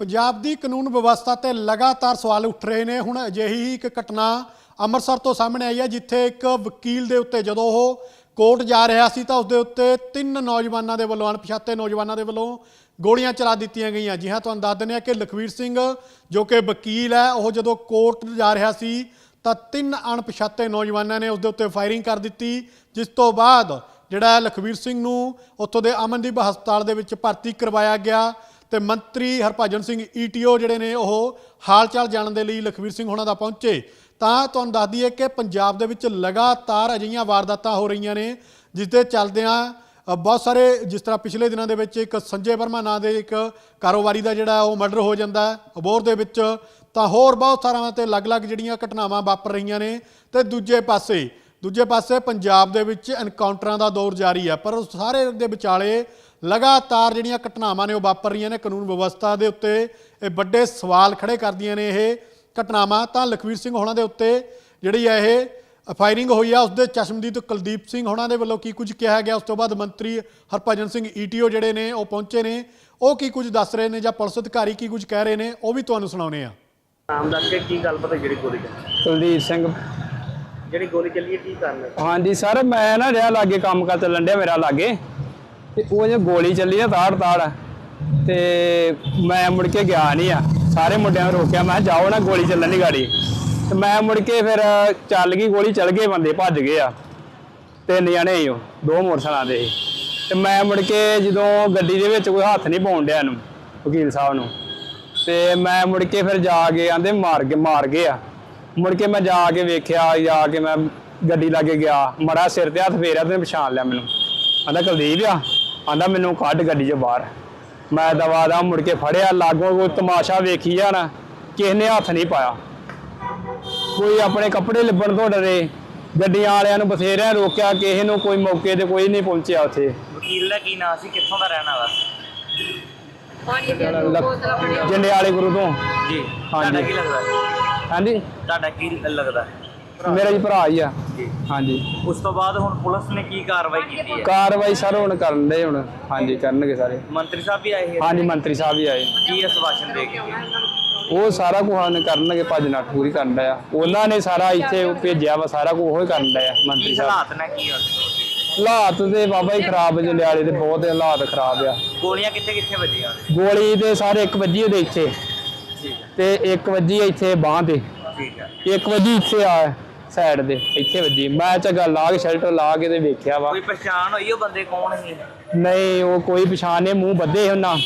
ਪੰਜਾਬ ਦੀ ਕਾਨੂੰਨ ਵਿਵਸਥਾ ਤੇ ਲਗਾਤਾਰ ਸਵਾਲ ਉੱਠ ਰਹੇ ਨੇ। ਹੁਣ ਅਜਿਹੀ ਹੀ ਇੱਕ ਘਟਨਾ ਅੰਮ੍ਰਿਤਸਰ ਤੋਂ ਸਾਹਮਣੇ ਆਈ ਹੈ, ਜਿੱਥੇ ਇੱਕ ਵਕੀਲ ਦੇ ਉੱਤੇ ਜਦੋਂ ਉਹ ਕੋਰਟ ਜਾ ਰਿਹਾ ਸੀ ਤਾਂ ਉਸ ਦੇ ਉੱਤੇ ਤਿੰਨ ਨੌਜਵਾਨਾਂ ਦੇ ਵੱਲੋਂ, ਅਣਪਛਾਤੇ ਨੌਜਵਾਨਾਂ ਦੇ ਵੱਲੋਂ ਗੋਲੀਆਂ ਚਲਾ ਦਿੱਤੀਆਂ ਗਈਆਂ। ਜੀ ਹਾਂ, ਤੁਹਾਨੂੰ ਦੱਸ ਦਿੰਦੇ ਹਾਂ ਕਿ ਲਖਵੀਰ ਸਿੰਘ ਜੋ ਕਿ ਵਕੀਲ ਹੈ, ਉਹ ਜਦੋਂ ਕੋਰਟ ਜਾ ਰਿਹਾ ਸੀ ਤਾਂ ਤਿੰਨ ਅਣਪਛਾਤੇ ਨੌਜਵਾਨਾਂ ਨੇ ਉਸ ਦੇ ਉੱਤੇ ਫਾਇਰਿੰਗ ਕਰ ਦਿੱਤੀ, ਜਿਸ ਤੋਂ ਬਾਅਦ ਜਿਹੜਾ ਲਖਵੀਰ ਸਿੰਘ ਨੂੰ ਉੱਥੋਂ ਦੇ ਅਮਨਦੀਪ ਹਸਪਤਾਲ ਦੇ ਵਿੱਚ ਭਰਤੀ ਕਰਵਾਇਆ ਗਿਆ। ਤੇ ਮੰਤਰੀ ਹਰਭਜਨ ਸਿੰਘ ਈਟੀਓ ਜਿਹੜੇ ਨੇ ਉਹ ਹਾਲ ਚਾਲ ਜਾਣਨ ਦੇ ਲਈ ਲਖਵੀਰ ਸਿੰਘ ਹੋਣਾ ਦਾ ਪਹੁੰਚੇ। ਤਾਂ ਤੁਹਾਨੂੰ ਦੱਸ ਦਈਏ ਕਿ ਪੰਜਾਬ ਦੇ ਵਿੱਚ ਲਗਾਤਾਰ ਅਜਿਹੀਆਂ ਵਾਰਦਾਤਾਂ ਹੋ ਰਹੀਆਂ ਨੇ ਜਿਸ ਦੇ ਚੱਲਦਿਆਂ ਬਹੁਤ ਸਾਰੇ ਜਿਸ ਤਰ੍ਹਾਂ ਪਿਛਲੇ ਦਿਨਾਂ ਦੇ ਵਿੱਚ ਇੱਕ ਸੰਜੇ ਵਰਮਾ ਨਾਂ ਦੇ ਇੱਕ ਕਾਰੋਬਾਰੀ ਦਾ ਜਿਹੜਾ ਉਹ ਮਰਡਰ ਹੋ ਜਾਂਦਾ ਹੈ ਅਬੋਰ ਦੇ ਵਿੱਚ, ਤਾਂ ਹੋਰ ਬਹੁਤ ਸਾਰਿਆਂ ਤੇ ਅਲੱਗ-ਅਲੱਗ ਜਿਹੜੀਆਂ ਘਟਨਾਵਾਂ ਵਾਪਰ ਰਹੀਆਂ ਨੇ। ਤੇ ਦੂਜੇ ਪਾਸੇ ਦੂਜੇ ਪਾਸੇ ਪੰਜਾਬ ਦੇ ਵਿੱਚ ਐਨਕਾਊਂਟਰਾਂ ਦਾ ਦੌਰ ਜਾਰੀ ਹੈ, ਪਰ ਉਸ ਸਾਰੇ ਦੇ ਵਿਚਾਲੇ ਲਗਾਤਾਰ ਜਿਹੜੀਆਂ ਘਟਨਾਵਾਂ ਨੇ ਉਹ ਵਾਪਰ ਰਹੀਆਂ ਨੇ ਕਾਨੂੰਨ ਵਿਵਸਥਾ ਦੇ ਉੱਤੇ ਇਹ ਵੱਡੇ ਸਵਾਲ ਖੜੇ ਕਰਦੀਆਂ ਨੇ ਇਹ ਘਟਨਾਵਾਂ। ਤਾਂ ਲਖਵੀਰ ਸਿੰਘ ਹੋਣਾ ਦੇ ਉੱਤੇ ਜਿਹੜੀ ਹੈ ਇਹ ਫਾਇਰਿੰਗ ਹੋਈ ਆ ਉਸਦੇ ਚਸ਼ਮਦੀਦ ਕੁਲਦੀਪ ਸਿੰਘ ਹੋਣਾ ਦੇ ਵੱਲੋਂ ਕੀ ਕੁਝ ਕਿਹਾ ਗਿਆ? ਉਸ ਤੋਂ ਬਾਅਦ ਮੰਤਰੀ ਹਰਭਜਨ ਸਿੰਘ ਈਟੀਓ ਜਿਹੜੇ ਨੇ ਉਹ ਪਹੁੰਚੇ ਨੇ। ਉਹ ਕੀ ਕੁਝ ਦੱਸ ਰਹੇ ਨੇ ਜਾਂ ਪੁਲਿਸ ਅਧਿਕਾਰੀ ਕੀ ਕੁਝ ਕਹਿ ਰਹੇ ਨੇ ਉਹ ਵੀ ਤੁਹਾਨੂੰ ਸੁਣਾਉਣੇ ਆ ਨਾਮ ਦੱਸ ਕੇ ਕੀ ਗੱਲ ਪਤਾ ਜਿਹੜੀ ਗੋਲੀ ਚੱਲੀ? ਕੁਲਦੀਪ ਸਿੰਘ। ਜਿਹੜੀ ਗੋਲੀ ਚੱਲੀ ਹੈ ਕੀ ਕਾਰਨ ਹੈ? ਹਾਂਜੀ ਸਰ ਮੈਂ ਨਾ ਰਿਹਾ ਲਾਗੇ ਕੰਮ ਕਰ ਚੱਲਣ ਡਿਆ ਮੇਰਾ ਲਾਗੇ। ਤੇ ਉਹ ਜੇ ਗੋਲੀ ਚੱਲੀ ਨਾ ਤਾੜ ਤਾੜ। ਤੇ ਮੈਂ ਮੁੜ ਕੇ ਗਿਆ ਨਹੀਂ ਆ। ਸਾਰੇ ਮੁੰਡਿਆਂ ਨੂੰ ਰੋਕਿਆ, ਮੈਂ ਕਿਹਾ ਜਾਓ ਨਾ ਗੋਲੀ ਚੱਲਣ ਦੀ ਗਾੜੀ। ਤੇ ਮੈਂ ਮੁੜ ਕੇ ਫਿਰ ਚੱਲ ਗਈ, ਗੋਲੀ ਚੱਲ ਗਏ ਬੰਦੇ, ਭੱਜ ਗਏ ਆ। ਤਿੰਨ ਜਣੇ ਸੀ ਉਹ, ਦੋ ਮੋਟਰਸਾਈਕਲਾਂ ਦੇ ਸੀ। ਤੇ ਮੈਂ ਮੁੜ ਕੇ ਜਦੋਂ ਗੱਡੀ ਦੇ ਵਿੱਚ ਕੋਈ ਹੱਥ ਨਹੀਂ ਪਾਉਣ ਡਿਆ ਇਹਨੂੰ, ਵਕੀਲ ਸਾਹਿਬ ਨੂੰ। ਤੇ ਮੈਂ ਮੁੜ ਕੇ ਫਿਰ ਜਾ ਕੇ ਆਂਦੇ ਮਾਰ ਕੇ, ਮਾਰ ਗਏ ਆ। ਮੁੜ ਕੇ ਮੈਂ ਜਾ ਕੇ ਵੇਖਿਆ, ਜਾ ਕੇ ਮੈਂ ਗੱਡੀ ਲਾਗੇ ਗਿਆ। ਮੜਾ ਸਿਰ ਤੇ ਹੱਥ ਫੇਰਿਆ ਤੇ ਪਛਾਣ ਲਿਆ ਮੈਨੂੰ। ਆਂਦਾ, ਕੁਲਦੀਪ ਆ? ਆਂਦਾ ਮੈਨੂੰ ਕੱਢ ਗੱਡੀ 'ਚੋਂ ਬਾਹਰ। ਮੈਂ ਦਵਾ ਦਾ ਮੁੜ ਕੇ ਫੜਿਆ ਲਾਗੋਂ ਕੋਈ ਤਮਾਸ਼ਾ ਵੇਖੀ ਜਾਣਾ ਕਿਸੇ ਨੇ ਹੱਥ ਨਹੀਂ ਪਾਇਆ। ਕੋਈ ਆਪਣੇ ਕੱਪੜੇ ਲਿਬਣ ਤੋਂ ਡਰੇ ਗੱਡੀਆਂ ਵਾਲਿਆਂ ਨੂੰ ਬਥੇਰਿਆਂ ਰੋਕਿਆ ਕਿਸੇ ਨੂੰ ਕੋਈ ਮੌਕੇ ਤੇ ਕੋਈ ਨਹੀਂ ਪਹੁੰਚਿਆ ਉੱਥੇ। ਵਕੀਲ ਦਾ ਕੀ ਨਾਂ ਸੀ? ਕਿੱਥੋਂ ਦਾ ਰਹਿਣ ਵਾਲਾ? ਜੰਡਿਆਲੇ ਗੁਰੂ ਤੋਂ। ਜੀ। ਹਾਂਜੀ। ਤੁਹਾਡਾ ਕੀ ਲੱਗਦਾ? ਹੈ? ਹਾਂਜੀ। ਤੁਹਾਡਾ ਕੀ ਲੱਗਦਾ? ਹੈ? ਮੇਰਾ ਜੀ ਭਰਾ ਹੀ ਆ। ਜੀ ਹਾਂਜੀ। ਉਸ ਤੋਂ ਬਾਅਦ ਹੁਣ ਪੁਲਿਸ ਨੇ ਕੀ ਕਾਰਵਾਈ ਕੀਤੀ ਹੈ? ਕਾਰਵਾਈ ਸਰ ਹੁਣ ਕਰਨ ਦੇ ਹੁਣ। ਹਾਂਜੀ ਕਰਨਗੇ ਸਾਰੇ। ਮੰਤਰੀ ਸਾਹਿਬ ਵੀ ਆਏ ਹੈ ਹਾਂਜੀ ਮੰਤਰੀ ਸਾਹਿਬ ਵੀ ਆਏ। ਕੀ ਅਸਵਾਸ਼ਨ ਦੇ ਕੇ? ਉਹ ਸਾਰਾ ਕੁਝ ਹਨ ਕਰਨਗੇ ਭੱਜ ਨੱਠ ਪੂਰੀ ਕਰਨ ਦਾ ਆ ਉਹਨਾਂ ਨੇ ਸਾਰਾ ਇੱਥੇ ਭੇਜਿਆ ਵਾ ਸਾਰਾ ਕੁਝ ਉਹ ਹੀ ਕਰਨ ਦਾ ਆ ਮੰਤਰੀ ਸਾਹਿਬ। ਹਾਲਾਤ ਨੇ ਕੀ? ਹਾਲਾਤ? ਤੇ ਬਾਬਾ ਹੀ ਖਰਾਬ ਜੰਡਿਆਲੇ ਦੇ ਬਹੁਤ ਹਾਲਾਤ ਖਰਾਬ ਆ। ਗੋਲੀਆਂ ਕਿੱਥੇ ਕਿੱਥੇ ਵੱਜੀਆਂ? ਗੋਲੀ ਤੇ ਸਾਰੇ ਇੱਕ ਵੱਜੀ ਉਹਦੇ ਇੱਥੇ। ਤੇ ਇੱਕ ਵੱਜੀ ਇੱਥੇ ਬਾਹ ਤੇ। ਠੀਕ ਹੈ ਇੱਕ ਵੱਜੀ ਇੱਥੇ ਆ। ਸਾਈਡ ਦੇ ਇੱਥੇ ਵੱਜੀ। ਮੈਂ ਝੱਗਾ ਲਾ ਕੇ ਸ਼ੈਲਟਰ ਲਾ ਕੇ ਤੇ ਵੇਖਿਆ ਵਾ। ਕੋਈ ਪਛਾਣ ਹੋਈ ਉਹ ਬੰਦੇ ਕੌਣ ਸੀ? ਨਹੀਂ ਉਹ ਕੋਈ ਪਛਾਣ ਨਹੀਂ ਮੂੰਹ ਬੱਧੇ ਉਹਨਾਂ।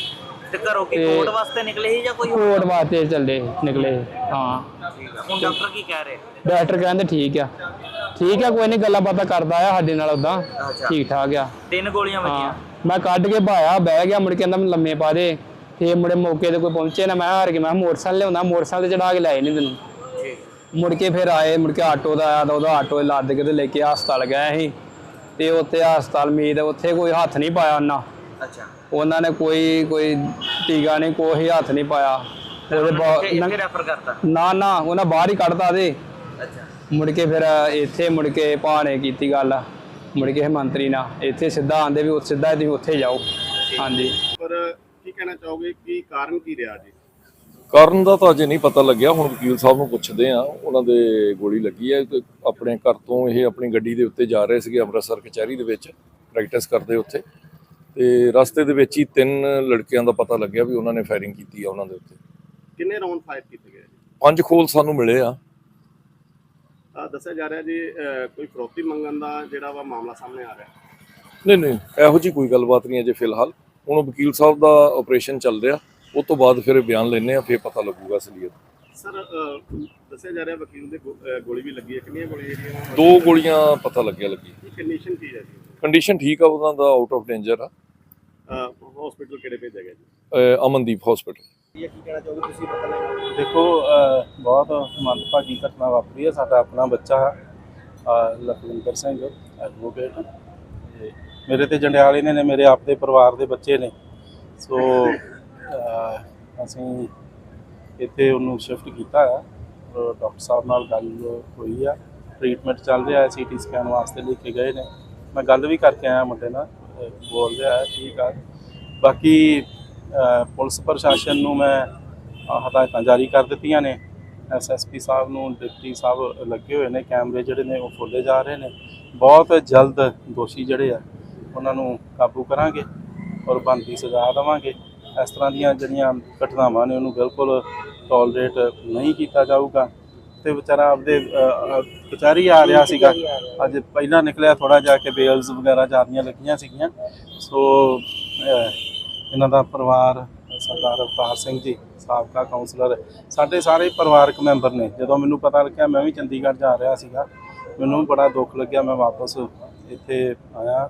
ਤੇ ਘਰੋਂ ਕੀ ਤੇ- ਕੋਰਟ ਵਾਸਤੇ ਨਿਕਲੇ ਸੀ ਜਾਂ ਕੋਈ ਹੋਰ? ਕੋਟ ਵਾਸਤੇ ਚੱਲੇ ਨਿਕਲੇ ਹਾਂ। ਠੀਕ ਹੁਣ ਡਾਕਟਰ ਕੀ ਕਹਿ ਰਹੇ? ਡਾਕਟਰ ਕਹਿੰਦੇ ਠੀਕ ਆ। ਠੀਕ ਆ ਕੋਈ ਨਹੀਂ ਗੱਲਾਂ ਬਾਤਾਂ ਕਰਦਾ ਆ ਸਾਡੇ ਨਾਲ ਉਦਾਂ ਅੱਛਾ। ਠੀਕ ਠਾਕ ਆ। ਤਿੰਨ ਗੋਲੀਆਂ ਹਾਂ ਵੱਜੀਆਂ ਮੈਂ ਕੱਢ ਕੇ ਭਾਇਆ ਬਹਿ ਗਿਆ ਮੁੜ ਕੇ ਕਹਿੰਦਾ ਮੈਨੂੰ ਲੰਮੇ ਪਾ ਦੇ। ਫੇਰ ਮੁੜੇ ਮੌਕੇ ਤੇ ਕੋਈ ਪਹੁੰਚੇ ਨਾ ਮੈਂ ਹਾਰ ਕੇ ਮੈਂ ਕਿਹਾ ਮੋਟਰਸਾਈਕਲ ਲਿਆਉਂਦਾ ਮੋਟਰਸਾਈਕਲ ਤੇ ਚੜਾ ਕੇ ਲਾਏ ਨਹੀਂ ਤੈਨੂੰ ਠੀਕ। ਮੁੜ ਕੇ ਫਿਰ ਆਏ ਮੁੜ ਕੇ ਆਟੋ ਦਾ ਆਇਆ ਤਾਂ ਉਹਦਾ ਆਟੋ ਲੱਦ ਕੇ ਤੇ ਲੈ ਕੇ ਹਸਪਤਾਲ ਗਏ ਸੀ। ਤੇ ਉੱਥੇ ਹਸਪਤਾਲ ਮੀਤ ਉੱਥੇ ਕੋਈ ਹੱਥ ਨਹੀਂ ਪਾਇਆ ਉਹਨਾਂ। ਅੱਛਾ। ਉਹਨਾਂ ਨੇ ਕੋਈ ਕੋਈ ਟੀਕਾ ਨਹੀਂ ਕੋਈ ਹੱਥ ਨਹੀਂ ਪਾਇਆ। ਉਹਦੇ ਰੈਫਰ ਕਰਤਾ? ਨਾ ਨਾ ਉਹਨਾਂ ਬਾਹਰ ਹੀ ਕੱਢਤਾ ਦੇ ਅੱਛਾ। ਮੁੜ ਕੇ ਫਿਰ ਇੱਥੇ ਮੁੜ ਕੇ ਭਾਣੇ ਕੀਤੀ ਗੱਲ। ਮੁੜ ਕੇ ਮੰਤਰੀ ਨਾਲ। ਇੱਥੇ ਸਿੱਧਾ ਆਂਦੇ ਵੀ ਉਹ ਸਿੱਧਾ ਤੁਸੀਂ ਉੱਥੇ ਜਾਓ। ਹਾਂਜੀ। ਪਰ ਕੀ ਕਹਿਣਾ ਚਾਹੋਗੇ? ਕੀ ਕਾਰਨ ਕੀ ਰਿਹਾ ਜੀ? ਕਾਰਨ ਦਾ ਤਾਂ ਅਜੇ ਨਹੀਂ ਪਤਾ ਲੱਗਿਆ। ਹੁਣ ਵਕੀਲ ਸਾਹਿਬ ਨੂੰ ਪੁੱਛਦੇ ਆ ਉਹਨਾਂ ਦੇ ਗੋਲੀ ਲੱਗੀ ਹੈ। ਆਪਣੇ ਘਰ ਤੋਂ ਇਹ ਆਪਣੀ ਗੱਡੀ ਦੇ ਉੱਤੇ ਜਾ ਰਹੇ ਸੀਗੇ ਅੰਮ੍ਰਿਤਸਰ ਕਚਹਿਰੀ ਦੇ ਵਿੱਚ ਪ੍ਰੈਕਟਿਸ ਕਰਦੇ ਉੱਥੇ। ਤੇ ਰਸਤੇ ਦੇ ਵਿੱਚ ਹੀ ਤਿੰਨ ਲੜਕਿਆਂ ਦਾ ਪਤਾ ਲੱਗਿਆ ਵੀ ਉਹਨਾਂ ਨੇ ਫਾਇਰਿੰਗ ਕੀਤੀ ਆ ਉਹਨਾਂ ਦੇ ਉੱਤੇ। ਕਿੰਨੇ ਰਾਉਂਡ ਫਾਇਰ ਕੀਤੇ ਗਏ? ਪੰਜ ਖੋਲ ਸਾਨੂੰ ਮਿਲੇ ਆ। ਦੱਸਿਆ ਜਾ ਰਿਹਾ ਜੀ ਕੋਈ ਫਰੋਤੀ ਮੰਗਣ ਦਾ ਜਿਹੜਾ ਵਾ ਮਾਮਲਾ ਸਾਹਮਣੇ ਆ ਰਿਹਾ। ਨਹੀਂ ਨਹੀਂ ਇਹੋ ਜੀ ਕੋਈ ਗੱਲਬਾਤ ਨਹੀਂ ਅਜੇ ਫਿਲਹਾਲ। ਹੁਣ ਵਕੀਲ ਸਾਹਿਬ ਦਾ ਆਪਰੇਸ਼ਨ ਚੱਲ ਰਿਹਾ। ਉਹ ਤੋਂ ਬਾਅਦ ਫਿਰ ਬਿਆਨ ਲੈਣੇ ਆ ਫਿਰ ਪਤਾ ਲੱਗੂਗਾ ਅਸਲੀਅਤ। ਸਰ ਦੱਸਿਆ ਜਾ ਰਿਹਾ ਵਕੀਲ ਦੇ ਗੋਲੀ ਵੀ ਲੱਗੀ ਹੈ। ਕਿੰਨੀਆਂ ਗੋਲੀਆਂ ਜਿਹੜੀਆਂ ਦੋ ਗੋਲੀਆਂ ਪਤਾ ਲੱਗਿਆ ਲੱਗੀ। ਕੰਡੀਸ਼ਨ ਕੀ ਹੈ ਜੀ? ਕੰਡੀਸ਼ਨ ਠੀਕ ਆ ਉਹਨਾਂ ਦਾ ਆਊਟ ਆਫ ਡੇਂਜਰ ਆ। ਹਸਪੀਟਲ ਕਿਹੜੇ ਭੇਜਿਆ ਗਿਆ ਜੀ? ਅਮਨਦੀਪ ਹਸਪੀਟਲ ਕੀ ਕਹਿਣਾ ਚਾਹੋਗੇ ਤੁਸੀਂ ਪਤਾ ਲੱਗਾ ਦੇਖੋ ਬਹੁਤ ਮੰਦਭਾਗੀ ਘਟਨਾ ਵਾਪਰੀ ਹੈ। ਸਾਡਾ ਆਪਣਾ ਬੱਚਾ ਲਖਵਿੰਦਰ ਸਿੰਘ ਐਡਵੋਕੇਟ ਮੇਰੇ ਤੇ ਜੰਡਿਆਲੇ ਨੇ ਨੇ ਮੇਰੇ ਆਪ ਦੇ ਪਰਿਵਾਰ ਦੇ ਬੱਚੇ ਨੇ। ਸੋ ਅਸੀਂ ਇੱਥੇ ਉਹਨੂੰ ਸ਼ਿਫਟ ਕੀਤਾ ਹੈ ਔਰ ਡਾਕਟਰ ਸਾਹਿਬ ਨਾਲ ਗੱਲ ਹੋਈ ਆ। ਟ੍ਰੀਟਮੈਂਟ ਚੱਲ ਰਿਹਾ ਹੈ ਸੀਟੀ ਸਕੈਨ ਵਾਸਤੇ ਲੈ ਕੇ ਗਏ ਨੇ। ਮੈਂ ਗੱਲ ਵੀ ਕਰਕੇ ਆਇਆ ਮੁੰਡੇ ਨਾਲ, ਬੋਲ ਰਿਹਾ ਹੈ, ਠੀਕ ਆ। ਬਾਕੀ ਪੁਲਿਸ ਪ੍ਰਸ਼ਾਸਨ ਨੂੰ ਮੈਂ ਹਦਾਇਤਾਂ ਜਾਰੀ ਕਰ ਦਿੱਤੀਆਂ ਨੇ। ਐਸਐਸਪੀ ਸਾਹਿਬ ਨੂੰ, ਡਿਪਟੀ ਸਾਹਿਬ ਲੱਗੇ ਹੋਏ ਨੇ, ਕੈਮਰੇ ਜਿਹੜੇ ਨੇ ਉਹ ਖੋਲੇ ਜਾ ਰਹੇ ਨੇ। ਬਹੁਤ ਜਲਦ ਦੋਸ਼ੀ ਜਿਹੜੇ ਆ, ਉਹਨਾਂ ਨੂੰ ਕਾਬੂ ਕਰਾਂਗੇ ਔਰ ਬਣਦੀ ਸਜ਼ਾ ਦੇਵਾਂਗੇ। ਇਸ ਤਰ੍ਹਾਂ ਦੀਆਂ ਜਿਹੜੀਆਂ ਘਟਨਾਵਾਂ ਨੇ ਉਹਨੂੰ ਬਿਲਕੁਲ ਟੋਲਰੇਟ ਨਹੀਂ ਕੀਤਾ ਜਾਊਗਾ। ਤੇ ਵਿਚਾਰਾ ਆਪਦੇ ਕਚਹਿਰੀ ਆ ਰਿਹਾ ਸੀਗਾ। ਅੱਜ ਪਹਿਲਾਂ ਨਿਕਲਿਆ ਥੋੜਾ ਜਾ ਕੇ ਬੇਲਸ ਵਗੈਰਾ ਜਾਂਦੀਆਂ ਲੱਗੀਆਂ ਸੀਗੀਆਂ। ਸੋ ਇਹਨਾਂ ਦਾ ਪਰਿਵਾਰ ਸਰਦਾਰ ਅਵਤਾਰ ਸਿੰਘ ਜੀ ਸਾਬਕਾ ਕਾਉਂਸਲਰ ਸਾਡੇ ਸਾਰੇ ਪਰਿਵਾਰਕ ਮੈਂਬਰ ਨੇ। ਜਦੋਂ ਮੈਨੂੰ ਪਤਾ ਲੱਗਿਆ ਮੈਂ ਵੀ ਚੰਡੀਗੜ੍ਹ ਜਾ ਰਿਹਾ ਸੀਗਾ। ਮੈਨੂੰ ਬੜਾ ਦੁੱਖ ਲੱਗਿਆ ਮੈਂ ਵਾਪਸ ਇੱਥੇ ਆਇਆ।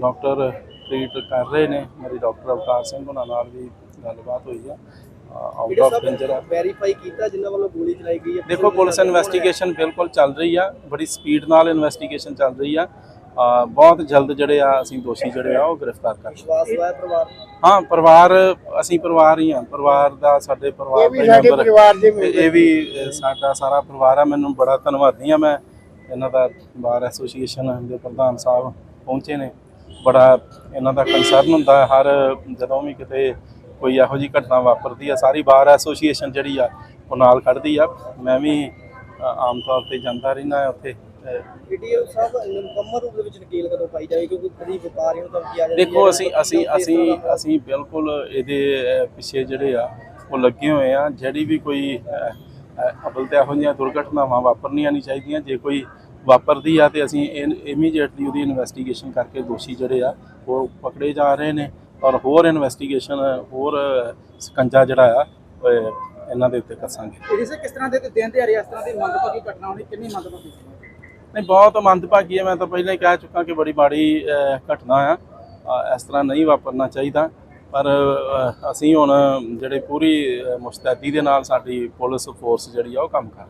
ਡਾਕਟਰ ਟ੍ਰੀਟ ਕਰ ਰਹੇ ਨੇ। ਮੇਰੇ ਡਾਕਟਰ ਅਵਤਾਰ ਸਿੰਘ ਉਹਨਾਂ ਨਾਲ ਵੀ ਗੱਲਬਾਤ ਹੋਈ ਹੈ ਆਊਟ ਆਫ ਡੇਂਜਰ ਆ। ਵੈਰੀਫਾਈ ਕੀਤਾ ਜਿਨ੍ਹਾਂ ਵੱਲੋਂ ਗੋਲੀ ਚਲਾਈ ਗਈ ਹੈ ਦੇਖੋ ਪੁਲਿਸ ਇਨਵੈਸਟੀਗੇਸ਼ਨ ਬਿਲਕੁਲ ਚੱਲ ਰਹੀ ਆ। ਬੜੀ ਸਪੀਡ ਨਾਲ ਇਨਵੈਸਟੀਗੇਸ਼ਨ ਚੱਲ ਰਹੀ ਆ। ਬਹੁਤ ਜਲਦ ਜਿਹੜੇ ਆ ਅਸੀਂ ਦੋਸ਼ੀ ਜਿਹੜੇ ਆ ਉਹ ਗ੍ਰਿਫਤਾਰ ਕਰ ਵਿਸ਼ਵਾਸ ਹੋਇਆ ਪਰਿਵਾਰ। ਹਾਂ ਪਰਿਵਾਰ ਅਸੀਂ ਪਰਿਵਾਰ ਹੀ ਆ। ਪਰਿਵਾਰ ਦਾ ਸਾਡੇ ਪਰਿਵਾਰ ਦੇ ਮੈਂਬਰ ਇਹ ਵੀ ਸਾਡਾ ਸਾਰਾ ਪਰਿਵਾਰ ਆ। ਮੈਨੂੰ ਬੜਾ ਧੰਨਵਾਦੀ ਆ ਮੈਂ। ਇਹਨਾਂ ਦਾ ਬਾਰ ਐਸੋਸੀਏਸ਼ਨ ਦੇ ਪ੍ਰਧਾਨ ਸਾਹਿਬ ਪਹੁੰਚੇ ਨੇ। ਬੜਾ ਇਹਨਾਂ ਦਾ ਕੰਸਰਨ ਹੁੰਦਾ ਹਰ ਜਦੋਂ ਵੀ ਕਿਤੇ ਕੋਈ ਇਹੋ ਜਿਹੀ ਘਟਨਾ ਵਾਪਰਦੀ ਆ ਸਾਰੀ ਬਾਰ ਐਸੋਸੀਏਸ਼ਨ ਜਿਹੜੀ ਆ ਉਹ ਨਾਲ ਖੜਦੀ ਆ। ਮੈਂ ਵੀ ਆਮ ਤੌਰ ਤੇ ਜਾਂਦਾ ਰਹਿਣਾ ਉੱਥੇ। ਅ, ਵੀਡੀਓ ਸਾਹਿਬ ਮੁਕੰਮਲ ਰੂਪ ਦੇ ਵਿੱਚ ਨਕੀਲ ਕਦੋਂ ਪਾਈ ਜਾਵੇ? ਕਿਉਂਕਿ ਕਦੀ ਵਪਾਰੀ ਨੂੰ ਧਮਕੀ ਆ ਜਾਂਦੀ ਦੇਖੋ ਅਸੀਂ ਅਸੀਂ ਅਸੀਂ ਅਸੀਂ ਬਿਲਕੁਲ ਇਹਦੇ ਪਿੱਛੇ ਜਿਹੜੇ ਆ ਉਹ ਲੱਗੇ ਹੋਏ ਆ। ਜਿਹੜੀ ਵੀ ਕੋਈ ਅਵਲ ਤੇ ਇਹੋ ਜਿਹੀਆਂ ਦੁਰਘਟਨਾਵਾਂ ਵਾਪਰਨੀਆਂ ਨਹੀਂ ਚਾਹੀਦੀਆਂ। ਜੇ ਕੋਈ ਵਾਪਰਦੀ ਆ ਤੇ ਅਸੀਂ ਇਮੀਡੀਏਟਲੀ ਉਹਦੀ ਇਨਵੈਸਟੀਗੇਸ਼ਨ ਕਰਕੇ ਦੋਸ਼ੀ ਜਿਹੜੇ ਆ ਉਹ ਪਕੜੇ ਜਾ ਰਹੇ ਨੇ ਔਰ ਹੋਰ ਇਨਵੈਸਟੀਗੇਸ਼ਨ ਹੋਰ ਸਕੰਜਾ ਜਿਹੜਾ ਆ ਇਹਨਾਂ ਦੇ ਉੱਤੇ ਕੱਸਾਂਗੇ। ਇਹ ਕਿਸ ਤਰ੍ਹਾਂ ਦੇ ਦਿਨ ਦਿਹਾੜੇ ਇਸ ਤਰ੍ਹਾਂ ਦੀ ਮੰਦਭਾਗੀ ਘਟਨਾ ਹੋਣੀ ਕਿੰਨੀ ਮੰਦਭਾਗੀ ਨਹੀਂ ਬਹੁਤ ਮੰਦਭਾਗੀ ਹੈ ਮੈਂ ਤਾਂ ਪਹਿਲਾਂ ਹੀ ਕਹਿ ਚੁੱਕਾ ਕਿ ਬੜੀ ਮਾੜੀ ਘਟਨਾ ਆ। ਇਸ ਤਰ੍ਹਾਂ ਨਹੀਂ ਵਾਪਰਨਾ ਚਾਹੀਦਾ। ਪਰ ਅਸੀਂ ਹੁਣ ਜਿਹੜੇ ਪੂਰੀ ਮੁਸਤੈਦੀ ਦੇ ਨਾਲ ਸਾਡੀ ਪੁਲਿਸ ਫੋਰਸ ਜਿਹੜੀ ਆ ਉਹ ਕੰਮ ਕਰ